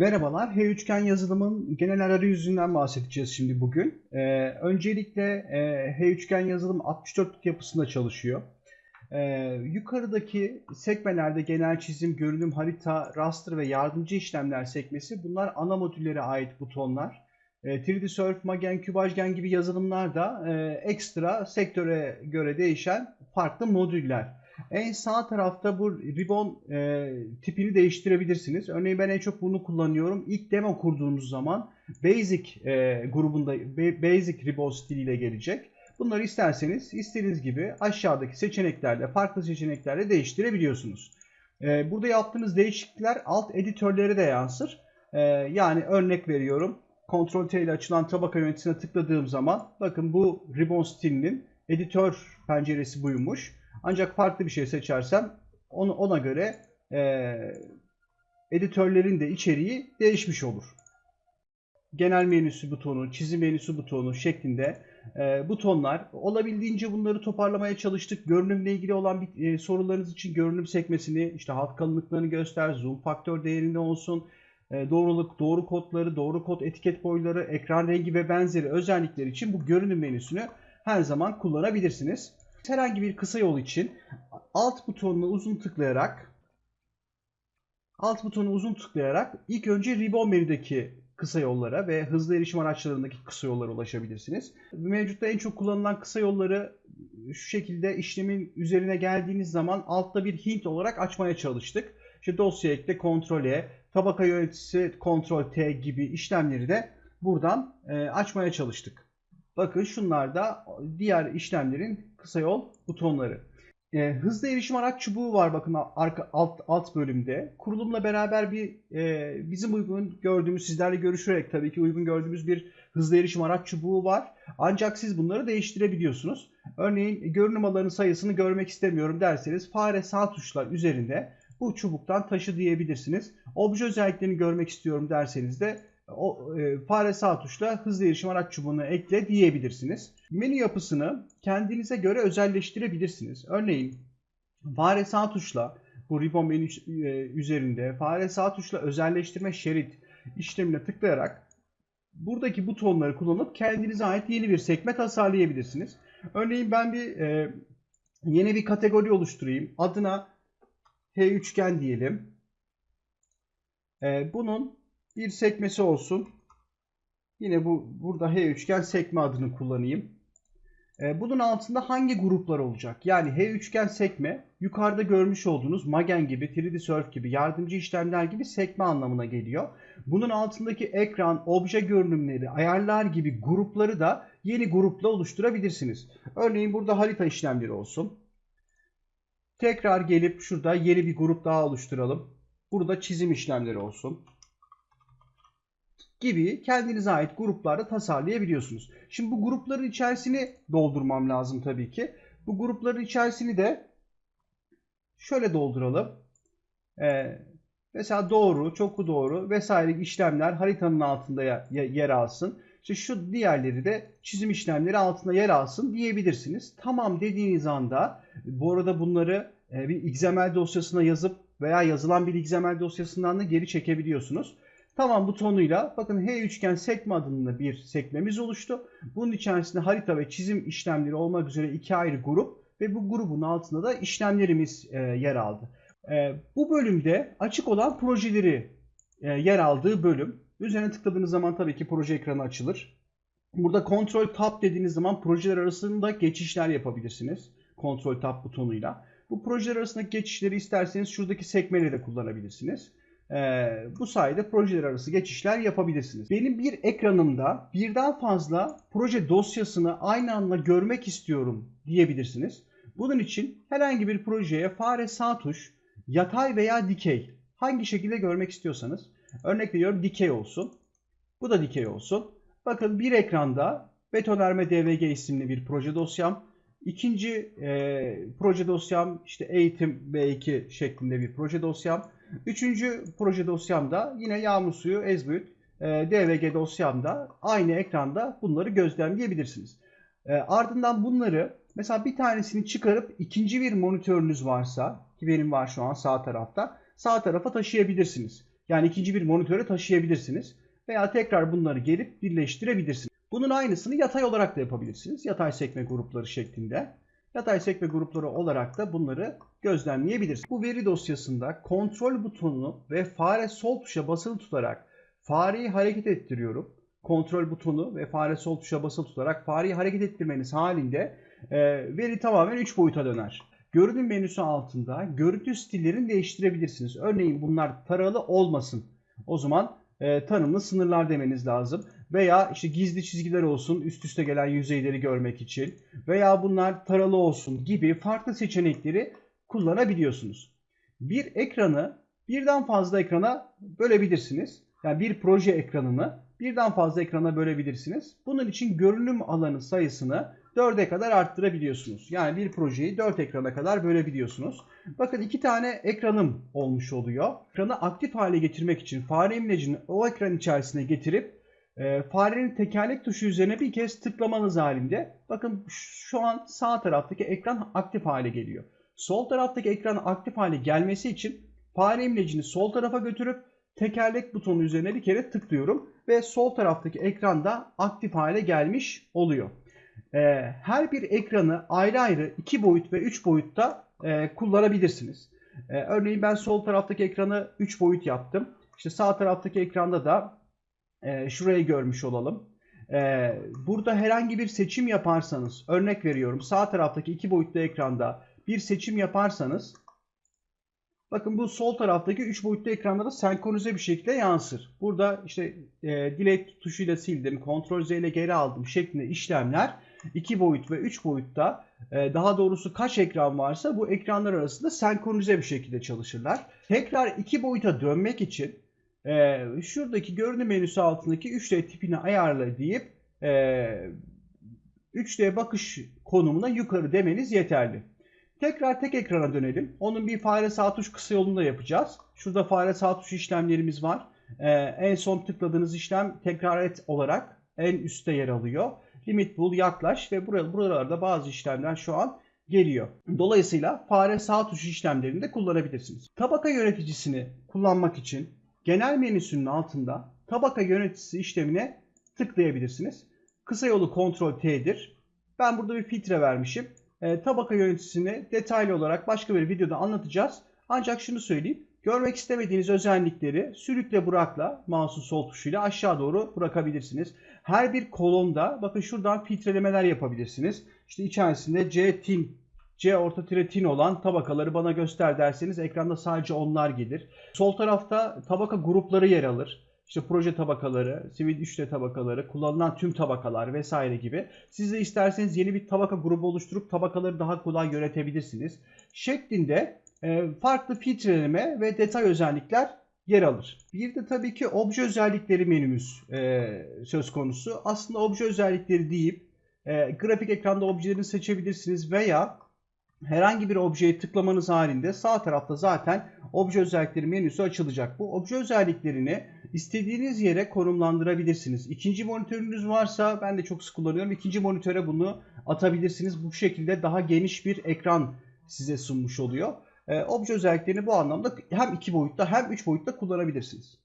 Merhabalar, H üçgen yazılımın genel arayüzünden bahsedeceğiz şimdi bugün. Ee, öncelikle e, H üçgen yazılım 64 bit yapısında çalışıyor. Ee, yukarıdaki sekmelerde genel çizim, görünüm, harita, raster ve yardımcı işlemler sekmesi bunlar ana modüllere ait butonlar. E, 3D Surf, Magen, Kübajgen gibi yazılımlar da e, ekstra sektöre göre değişen farklı modüller. En sağ tarafta bu ribbon e, tipini değiştirebilirsiniz. Örneğin ben en çok bunu kullanıyorum. İlk demo kurduğunuz zaman Basic e, grubunda Basic ribbon stiliyle gelecek. Bunları isterseniz istediğiniz gibi aşağıdaki seçeneklerle, farklı seçeneklerle değiştirebiliyorsunuz. E, burada yaptığınız değişiklikler alt editörlere de yansır. E, yani örnek veriyorum. Ctrl T ile açılan tabaka yöneticisine tıkladığım zaman bakın bu ribbon stilinin editör penceresi buymuş. Ancak farklı bir şey seçersem onu, ona göre e, editörlerin de içeriği değişmiş olur. Genel menüsü butonu, çizim menüsü butonu şeklinde e, butonlar. Olabildiğince bunları toparlamaya çalıştık. Görünümle ilgili olan bir, e, sorularınız için görünüm sekmesini, işte hat kalınlıklarını göster, zoom faktör değerinde olsun, e, doğruluk, doğru kodları, doğru kod etiket boyları, ekran rengi ve benzeri özellikler için bu görünüm menüsünü her zaman kullanabilirsiniz. Herhangi bir kısa yol için alt butonunu uzun tıklayarak alt butonu uzun tıklayarak ilk önce ribbon menüdeki kısa yollara ve hızlı erişim araçlarındaki kısa yollara ulaşabilirsiniz. Mevcutta en çok kullanılan kısa yolları şu şekilde işlemin üzerine geldiğiniz zaman altta bir hint olarak açmaya çalıştık. İşte dosya ekle, kontrol E, tabaka yöneticisi, kontrol T gibi işlemleri de buradan e, açmaya çalıştık. Bakın şunlar da diğer işlemlerin kısa yol butonları. E, hızlı erişim araç çubuğu var bakın arka, alt, alt bölümde. Kurulumla beraber bir e, bizim uygun gördüğümüz sizlerle görüşerek tabii ki uygun gördüğümüz bir hızlı erişim araç çubuğu var. Ancak siz bunları değiştirebiliyorsunuz. Örneğin görünüm alanı sayısını görmek istemiyorum derseniz fare sağ tuşla üzerinde bu çubuktan taşı diyebilirsiniz. Obje özelliklerini görmek istiyorum derseniz de o e, fare sağ tuşla hızlı erişim araç çubuğunu ekle diyebilirsiniz. Menü yapısını kendinize göre özelleştirebilirsiniz. Örneğin fare sağ tuşla bu ribbon menü e, üzerinde fare sağ tuşla özelleştirme şerit işlemine tıklayarak buradaki butonları kullanıp kendinize ait yeni bir sekme tasarlayabilirsiniz. Örneğin ben bir e, yeni bir kategori oluşturayım. Adına H üçgen diyelim. E, bunun bir sekmesi olsun. Yine bu burada H üçgen sekme adını kullanayım. Ee, bunun altında hangi gruplar olacak? Yani H üçgen sekme yukarıda görmüş olduğunuz Magen gibi, 3D Surf gibi, yardımcı işlemler gibi sekme anlamına geliyor. Bunun altındaki ekran, obje görünümleri, ayarlar gibi grupları da yeni grupla oluşturabilirsiniz. Örneğin burada harita işlemleri olsun. Tekrar gelip şurada yeni bir grup daha oluşturalım. Burada çizim işlemleri olsun gibi kendinize ait gruplarda tasarlayabiliyorsunuz. Şimdi bu grupların içerisini doldurmam lazım tabii ki. Bu grupların içerisini de şöyle dolduralım. Ee, mesela doğru, çoklu doğru vesaire işlemler haritanın altında yer alsın. İşte şu diğerleri de çizim işlemleri altında yer alsın diyebilirsiniz. Tamam dediğiniz anda bu arada bunları e, bir XML dosyasına yazıp veya yazılan bir XML dosyasından da geri çekebiliyorsunuz. Tamam butonuyla bakın H üçgen sekme adında bir sekmemiz oluştu. Bunun içerisinde harita ve çizim işlemleri olmak üzere iki ayrı grup ve bu grubun altında da işlemlerimiz e, yer aldı. E, bu bölümde açık olan projeleri e, yer aldığı bölüm. Üzerine tıkladığınız zaman tabii ki proje ekranı açılır. Burada Ctrl Tab dediğiniz zaman projeler arasında geçişler yapabilirsiniz. Ctrl Tab butonuyla. Bu projeler arasındaki geçişleri isterseniz şuradaki sekmeleri de kullanabilirsiniz e, bu sayede projeler arası geçişler yapabilirsiniz. Benim bir ekranımda birden fazla proje dosyasını aynı anda görmek istiyorum diyebilirsiniz. Bunun için herhangi bir projeye fare sağ tuş, yatay veya dikey hangi şekilde görmek istiyorsanız örnek veriyorum dikey olsun. Bu da dikey olsun. Bakın bir ekranda Betonarme DVG isimli bir proje dosyam. İkinci e, proje dosyam işte eğitim B2 şeklinde bir proje dosyam. Üçüncü proje dosyamda yine yağmur suyu, ezbüt, e, DVG dosyamda aynı ekranda bunları gözlemleyebilirsiniz. E, ardından bunları mesela bir tanesini çıkarıp ikinci bir monitörünüz varsa ki benim var şu an sağ tarafta sağ tarafa taşıyabilirsiniz. Yani ikinci bir monitöre taşıyabilirsiniz. Veya tekrar bunları gelip birleştirebilirsiniz. Bunun aynısını yatay olarak da yapabilirsiniz. Yatay sekme grupları şeklinde. Yatay sekme grupları olarak da bunları gözlemleyebilirsiniz. Bu veri dosyasında kontrol butonunu ve fare sol tuşa basılı tutarak fareyi hareket ettiriyorum. Kontrol butonu ve fare sol tuşa basılı tutarak fareyi hareket ettirmeniz halinde e, veri tamamen 3 boyuta döner. Görünüm menüsü altında görüntü stillerini değiştirebilirsiniz. Örneğin bunlar taralı olmasın. O zaman e, tanımlı sınırlar demeniz lazım. Veya işte gizli çizgiler olsun üst üste gelen yüzeyleri görmek için. Veya bunlar taralı olsun gibi farklı seçenekleri kullanabiliyorsunuz. Bir ekranı birden fazla ekrana bölebilirsiniz. Yani bir proje ekranını birden fazla ekrana bölebilirsiniz. Bunun için görünüm alanı sayısını 4'e kadar arttırabiliyorsunuz. Yani bir projeyi 4 ekrana kadar bölebiliyorsunuz. Bakın iki tane ekranım olmuş oluyor. Ekranı aktif hale getirmek için fare imlecini o ekran içerisine getirip e, farenin tekerlek tuşu üzerine bir kez tıklamanız halinde bakın şu an sağ taraftaki ekran aktif hale geliyor. Sol taraftaki ekran aktif hale gelmesi için fare imlecini sol tarafa götürüp tekerlek butonu üzerine bir kere tıklıyorum ve sol taraftaki ekranda aktif hale gelmiş oluyor. Ee, her bir ekranı ayrı ayrı 2 boyut ve 3 boyutta e, kullanabilirsiniz. Ee, örneğin ben sol taraftaki ekranı 3 boyut yaptım. İşte sağ taraftaki ekranda da e, şurayı görmüş olalım. Ee, burada herhangi bir seçim yaparsanız, örnek veriyorum sağ taraftaki 2 boyutlu ekranda bir seçim yaparsanız Bakın bu sol taraftaki 3 boyutlu ekranda da senkronize bir şekilde yansır. Burada işte e, delete tuşuyla sildim, Ctrl Z ile geri aldım şeklinde işlemler 2 boyut ve 3 boyutta e, daha doğrusu kaç ekran varsa bu ekranlar arasında senkronize bir şekilde çalışırlar. Tekrar 2 boyuta dönmek için e, şuradaki görünüm menüsü altındaki 3D tipini ayarla deyip e, 3D bakış konumuna yukarı demeniz yeterli. Tekrar tek ekrana dönelim. Onun bir fare sağ tuş kısa yolunda yapacağız. Şurada fare sağ tuş işlemlerimiz var. Ee, en son tıkladığınız işlem tekrar et olarak en üstte yer alıyor. Limit bul, yaklaş ve buralarda bazı işlemler şu an geliyor. Dolayısıyla fare sağ tuş işlemlerini de kullanabilirsiniz. Tabaka yöneticisini kullanmak için genel menüsünün altında tabaka yöneticisi işlemine tıklayabilirsiniz. Kısa yolu Ctrl T'dir. Ben burada bir filtre vermişim e, tabaka yöneticisini detaylı olarak başka bir videoda anlatacağız. Ancak şunu söyleyeyim. Görmek istemediğiniz özellikleri sürükle bırakla mouse'un sol tuşuyla aşağı doğru bırakabilirsiniz. Her bir kolonda bakın şuradan filtrelemeler yapabilirsiniz. İşte içerisinde C tin C orta tire tin olan tabakaları bana göster derseniz ekranda sadece onlar gelir. Sol tarafta tabaka grupları yer alır işte proje tabakaları, sivil 3D tabakaları, kullanılan tüm tabakalar vesaire gibi. Siz de isterseniz yeni bir tabaka grubu oluşturup tabakaları daha kolay yönetebilirsiniz. Şeklinde e, farklı filtreleme ve detay özellikler yer alır. Bir de tabii ki obje özellikleri menümüz e, söz konusu. Aslında obje özellikleri deyip e, grafik ekranda objelerini seçebilirsiniz veya herhangi bir objeye tıklamanız halinde sağ tarafta zaten obje özellikleri menüsü açılacak. Bu obje özelliklerini istediğiniz yere konumlandırabilirsiniz. İkinci monitörünüz varsa ben de çok sık kullanıyorum. İkinci monitöre bunu atabilirsiniz. Bu şekilde daha geniş bir ekran size sunmuş oluyor. E, obje özelliklerini bu anlamda hem iki boyutta hem üç boyutta kullanabilirsiniz.